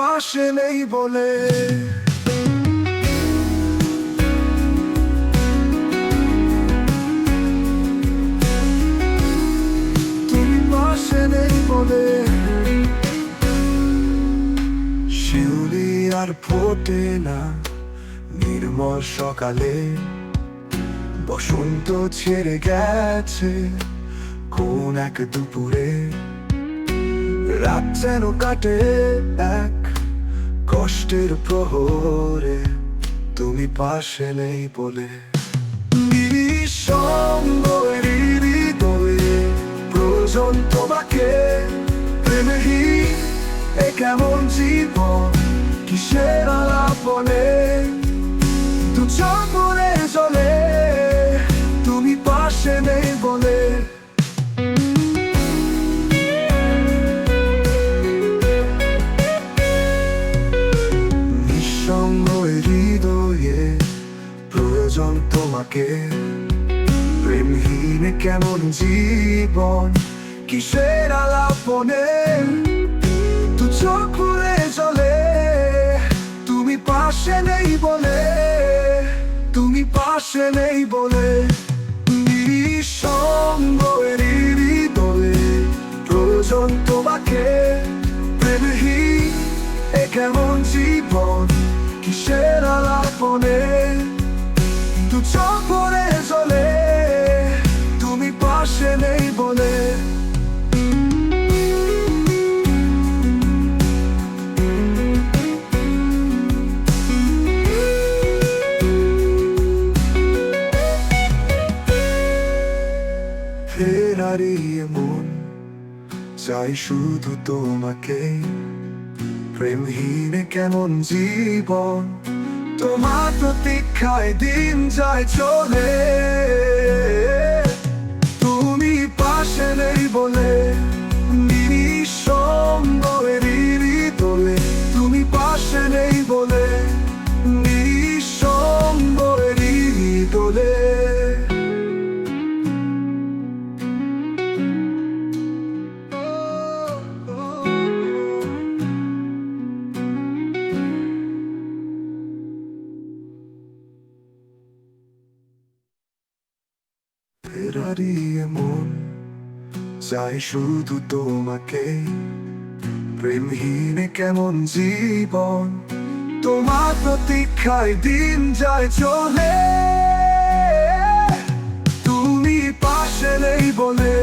পাশে বলে। তুমি পাশে নেই বলে। শিউলি আর ফোটে না নির্মল সকালে। বসন্ত ছেড়ে গেছে কোন এক দুপুরে। রাত যেন কাটে এক কষ্টের প্রহরে তুমি পাশে নেই বলে। প্রয়োজন তোমাকে। প্রেমহীন এ কেমন জীবন? কিসের আলাপনে? তোমাকে প্রেমহীন কেমন জীবন? কিসের আলাপনে? তু চোখ চলে তুমি পাশে নেই বলে। তুমি পাশে নেই বলে। নিঃসঙ্গ প্রয়োজন তোমাকে। প্রেমহীন কেমন জীবন? কিসের আলাপনে? ফেরারি মন চাই শুধু তোমাকে। প্রেমহীন কেমন জীবন? তোমার প্রতীক্ষায় দিন যায় চলে। চোখের হারিয়ে চাই শুধু তোমাকে। প্রেমহীন কেমন জীবন, তোমার প্রতীক্ষায় দিন যায় চলে। তুমি পাশে নেই বলে